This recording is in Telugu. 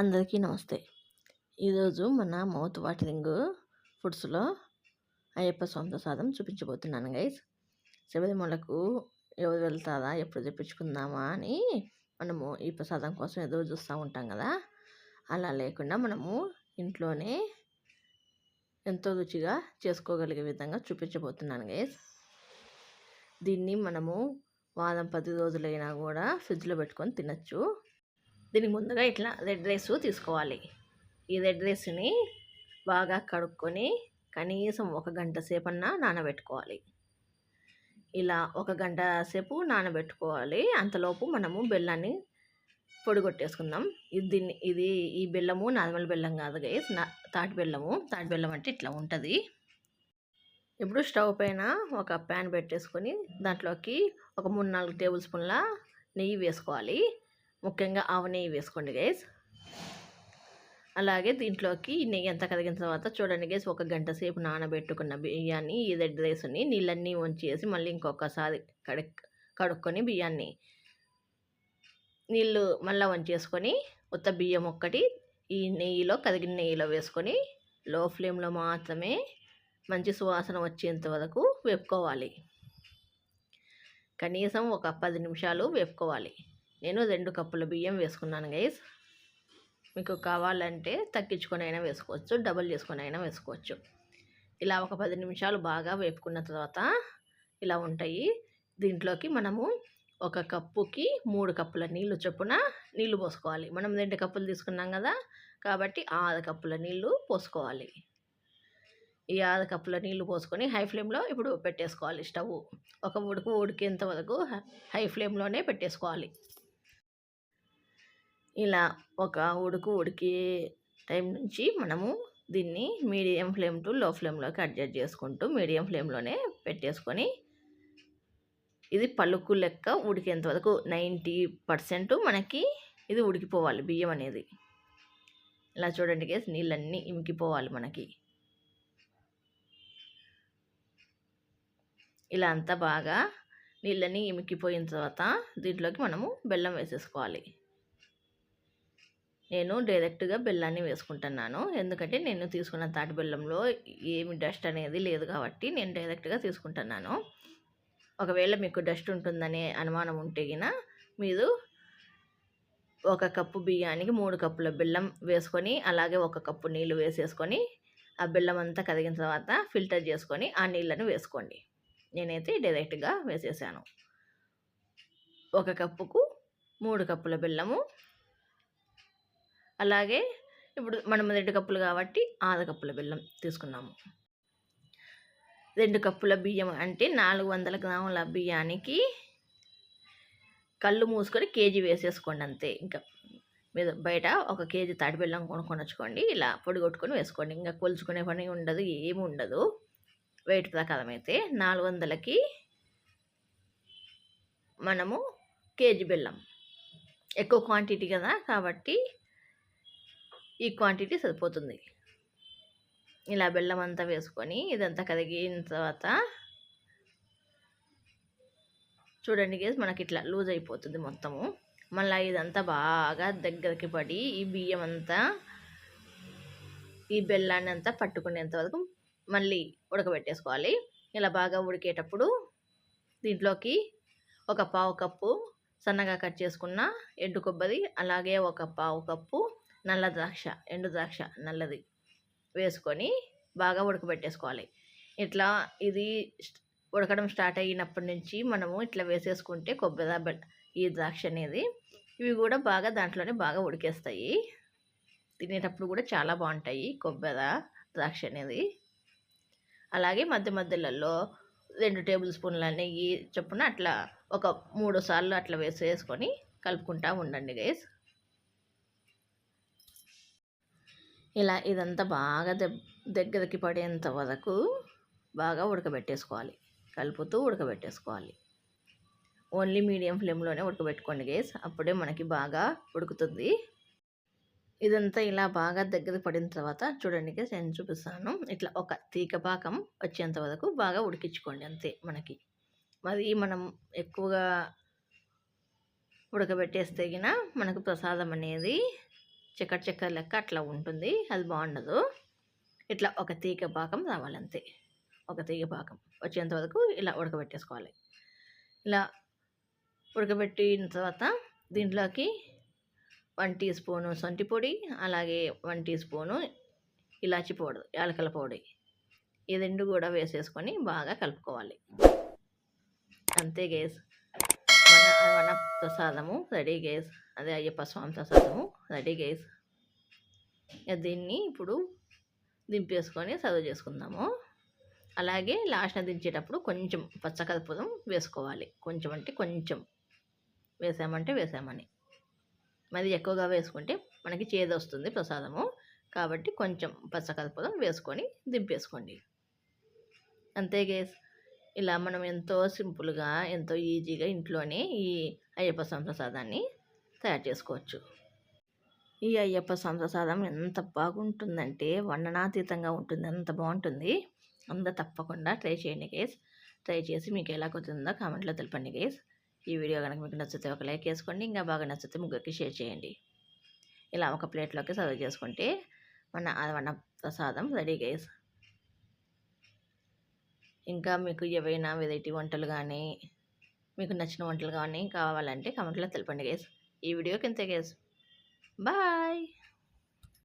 అందరికీ నమస్తే. ఈరోజు మన మౌత్ వాటరింగ్ ఫుడ్స్లో అయ్యప్ప స్వామి ప్రసాదం చూపించబోతున్నాను గైస్ శబరిమలకు ఎవరు వెళ్తారా ఎప్పుడు తెప్పించుకుందామా అని మనము ఈ ప్రసాదం కోసం ఎదురు చూస్తూ ఉంటాం కదా. అలా లేకుండా మనము ఇంట్లోనే ఎంతో రుచిగా చేసుకోగలిగే విధంగా చూపించబోతున్నాను గైస్ దీన్ని మనము వారం పది రోజులైనా కూడా ఫ్రిడ్జ్లో పెట్టుకొని తినచ్చు. దీనికి ముందుగా ఇట్లా రెడ్ రైస్ తీసుకోవాలి. ఈ రెడ్ రైస్ని బాగా కడుక్కొని కనీసం ఒక గంట సేపన్నా నానబెట్టుకోవాలి. ఇలా ఒక గంట సేపు నానబెట్టుకోవాలి. అంతలోపు మనము బెల్లాన్ని పొడిగొట్టేసుకుందాం ఇది దీన్ని ఇది ఈ బెల్లము నార్మల్ బెల్లం కాదు గైస్ నా తాటి బెల్లము. తాటి బెల్లం అంటే ఇట్లా ఉంటుంది. ఇప్పుడు స్టవ్ పైన ఒక ప్యాన్ పెట్టేసుకొని దాంట్లోకి ఒక మూడు నాలుగు టేబుల్ స్పూన్ల నెయ్యి వేసుకోవాలి. ముఖ్యంగా ఆవు నెయ్యి వేసుకోండి గైస్. అలాగే దీంట్లోకి నెయ్యి అంతా కరిగిన తర్వాత చూడండి గైస్ ఒక గంట సేపు నానబెట్టుకున్న బియ్యాన్ని ఈ రెడ్ రైస్ని నీళ్ళన్నీ వంచేసి మళ్ళీ ఇంకొకసారి కడుక్ కడుక్కొని బియ్యాన్ని నీళ్ళు మళ్ళీ వంచేసుకొని ఉత్త బియ్యం ఒక్కటి ఈ నెయ్యిలో కరిగిన నెయ్యిలో వేసుకొని లో ఫ్లేమ్లో మాత్రమే మంచి సువాసన వచ్చేంత వరకు వేపుకోవాలి. కనీసం ఒక పది నిమిషాలు వేపుకోవాలి. నేను రెండు కప్పుల బియ్యం వేసుకున్నాను గైస్ మీకు కావాలంటే తగ్గించుకొని అయినా వేసుకోవచ్చు డబల్ చేసుకొని అయినా వేసుకోవచ్చు. ఇలా ఒక పది నిమిషాలు బాగా వేపుకున్న తర్వాత ఇలా ఉంటాయి. దీంట్లోకి మనము ఒక కప్పుకి మూడు కప్పుల నీళ్ళు చొప్పున నీళ్ళు పోసుకోవాలి. మనం రెండు కప్పులు తీసుకున్నాం కదా కాబట్టి ఆరు కప్పుల నీళ్ళు పోసుకోవాలి. ఈ ఆరు కప్పుల నీళ్ళు పోసుకొని హై ఫ్లేమ్లో ఇప్పుడు పెట్టేసుకోవాలి స్టవ్. ఒక ఉడుకు ఉడికేంత వరకు హై ఫ్లేమ్లోనే పెట్టేసుకోవాలి. ఇలా ఒక ఉడుకు ఉడికే టైం నుంచి మనము దీన్ని మీడియం ఫ్లేమ్ టు లో ఫ్లేమ్లోకి అడ్జస్ట్ చేసుకుంటూ మీడియం ఫ్లేమ్లోనే పెట్టేసుకొని ఇది పలుకు లెక్క ఉడికేంత వరకు నైంటీ పర్సెంట్ మనకి ఇది ఉడికిపోవాలి బియ్యం అనేది. ఇలా చూడండి గేస్ నీళ్ళన్నీ ఇమికిపోవాలి మనకి. ఇలా అంతా బాగా నీళ్ళని ఇమికిపోయిన తర్వాత దీంట్లోకి మనము బెల్లం వేసేసుకోవాలి. నేను డైరెక్ట్గా బెల్లాన్ని వేసుకుంటున్నాను. ఎందుకంటే నేను తీసుకున్న తాటి బెల్లంలో ఏమి డస్ట్ అనేది లేదు కాబట్టి నేను డైరెక్ట్గా తీసుకుంటున్నాను. ఒకవేళ మీకు డస్ట్ ఉంటుందనే అనుమానం ఉంటే గిన మీరు ఒక కప్పు బియ్యానికి మూడు కప్పుల బెల్లం వేసుకొని అలాగే ఒక కప్పు నీళ్ళు వేసేసుకొని ఆ బెల్లం అంతా కదిగిన తర్వాత ఫిల్టర్ చేసుకొని ఆ నీళ్ళను వేసుకోండి. నేనైతే డైరెక్ట్గా వేసేసాను. ఒక కప్పుకు మూడు కప్పుల బెల్లము అలాగే ఇప్పుడు మనం రెండు కప్పులు కాబట్టి ఆరు కప్పుల బెల్లం తీసుకున్నాము. రెండు కప్పుల బియ్యం అంటే నాలుగు వందల గ్రాముల బియ్యానికి కళ్ళు మూసుకొని కేజీ వేసేసుకోండి అంతే. ఇంకా మీరు బయట ఒక కేజీ తాటి బెల్లం కొనుక్కొని వచ్చుకోండి. ఇలా పొడి కొట్టుకొని వేసుకోండి. ఇంకా కొలుచుకునే పని ఉండదు ఏమి ఉండదు. వెయిట్ ప్రకారం అయితే నాలుగు వందలకి మనము కేజీ బెల్లం. ఎక్కువ క్వాంటిటీ కదా కాబట్టి ఈ క్వాంటిటీ సరిపోతుంది. ఇలా బెల్లం అంతా వేసుకొని ఇదంతా కదిగిన తర్వాత చూడండి గేస్ మనకి ఇట్లా లూజ్ అయిపోతుంది మొత్తము. మళ్ళీ ఇదంతా బాగా దగ్గరికి పడి ఈ బియ్యం అంతా ఈ బెల్లాన్ని అంతా పట్టుకునేంత వరకు మళ్ళీ ఉడకబెట్టేసుకోవాలి. ఇలా బాగా ఉడికేటప్పుడు దీంట్లోకి ఒక పావు కప్పు సన్నగా కట్ చేసుకున్న ఎండు కొబ్బరి అలాగే ఒక పావు కప్పు నల్ల ద్రాక్ష ఎండు ద్రాక్ష నల్లది వేసుకొని బాగా ఉడకబెట్టేసుకోవాలి. ఇట్లా ఇది ఉడకడం స్టార్ట్ అయినప్పటి నుంచి మనము ఇట్లా వేసేసుకుంటే కొబ్బరి ఈ ద్రాక్ష అనేది ఇవి కూడా బాగా దాంట్లోనే బాగా ఉడికేస్తాయి. తినేటప్పుడు కూడా చాలా బాగుంటాయి కొబ్బరి ద్రాక్ష అనేది. అలాగే మధ్య మధ్యలలో రెండు టేబుల్ స్పూన్ల నెయ్యి చొప్పున అట్లా ఒక మూడు సార్లు అట్లా వేసేసుకొని కలుపుకుంటా ఉండండి గైస్. ఇలా ఇదంతా బాగా దగ్గరికి పడేంత వరకు బాగా ఉడకబెట్టేసుకోవాలి. కలుపుతూ ఉడకబెట్టేసుకోవాలి. ఓన్లీ మీడియం ఫ్లేమ్లోనే ఉడకబెట్టుకోండి గేస్. అప్పుడే మనకి బాగా ఉడుకుతుంది. ఇదంతా ఇలా బాగా దగ్గర పడిన తర్వాత చూడండి గేస్ నేను చూపిస్తాను. ఇట్లా ఒక తీక పాకం వచ్చేంత వరకు బాగా ఉడికించుకోండి అంతే మనకి. మరి మనం ఎక్కువగా ఉడకబెట్టేస్తే మనకు ప్రసాదం అనేది చక్కర చక్కర లెక్క అట్లా ఉంటుంది. అది బాగుండదు. ఇట్లా ఒక తీగ పాకం రావాలంతే. ఒక తీగ పాకం వచ్చేంత వరకు ఇలా ఉడకబెట్టేసుకోవాలి. ఇలా ఉడకబెట్టిన తర్వాత దీంట్లోకి వన్ టీ స్పూను సొంటి పొడి అలాగే వన్ టీ స్పూను ఇలాచి పౌడర్ యాలకల పొడి ఈ రెండు కూడా వేసేసుకొని బాగా కలుపుకోవాలి. అంతే గేస్. ప్రసాదము రెడీ గేస్. అదే అయ్యప్ప స్వామి ప్రసాదము రెడీ గేస్. దీన్ని ఇప్పుడు దింపేసుకొని సర్వ్ చేసుకుందాము. అలాగే లాస్ట్న దించేటప్పుడు కొంచెం పచ్చకర్పూరం వేసుకోవాలి. కొంచెం అంటే కొంచెం. వేసామంటే వేసామని. మరి ఎక్కువగా వేసుకుంటే మనకి చేదు వస్తుంది ప్రసాదము. కాబట్టి కొంచెం పచ్చకర్పూరం వేసుకొని దింపేసుకోండి. అంతే గేస్. ఇలా మనం ఎంతో సింపుల్గా ఎంతో ఈజీగా ఇంట్లోనే ఈ అయ్యప్ప సంప్రసాదాన్ని తయారు చేసుకోవచ్చు. ఈ అయ్యప్ప సంప్రసాదం ఎంత బాగుంటుందంటే వర్ణనాతీతంగా ఉంటుంది అంత బాగుంటుంది. అందరూ తప్పకుండా ట్రై చేయండి గేస్. ట్రై చేసి మీకు ఎలా కుదిరిందో కామెంట్లో తెలపండి గేస్. ఈ వీడియో కనుక మీకు నచ్చితే ఒక లైక్ వేసుకోండి ఇంకా బాగా నచ్చితే ముగ్గురికి షేర్ చేయండి. ఇలా ఒక ప్లేట్లోకి సర్వ్ చేసుకుంటే మన వన ప్రసాదం రెడీ గేస్. ఇంకా మీకు ఏవైనా వెరైటీ వంటలు కానీ మీకు నచ్చిన వంటలు కానీ కావాలంటే కామెంట్లో తెలపండి గేస్ ఈ వీడియోకి ఇంతే గేస్ బాయ్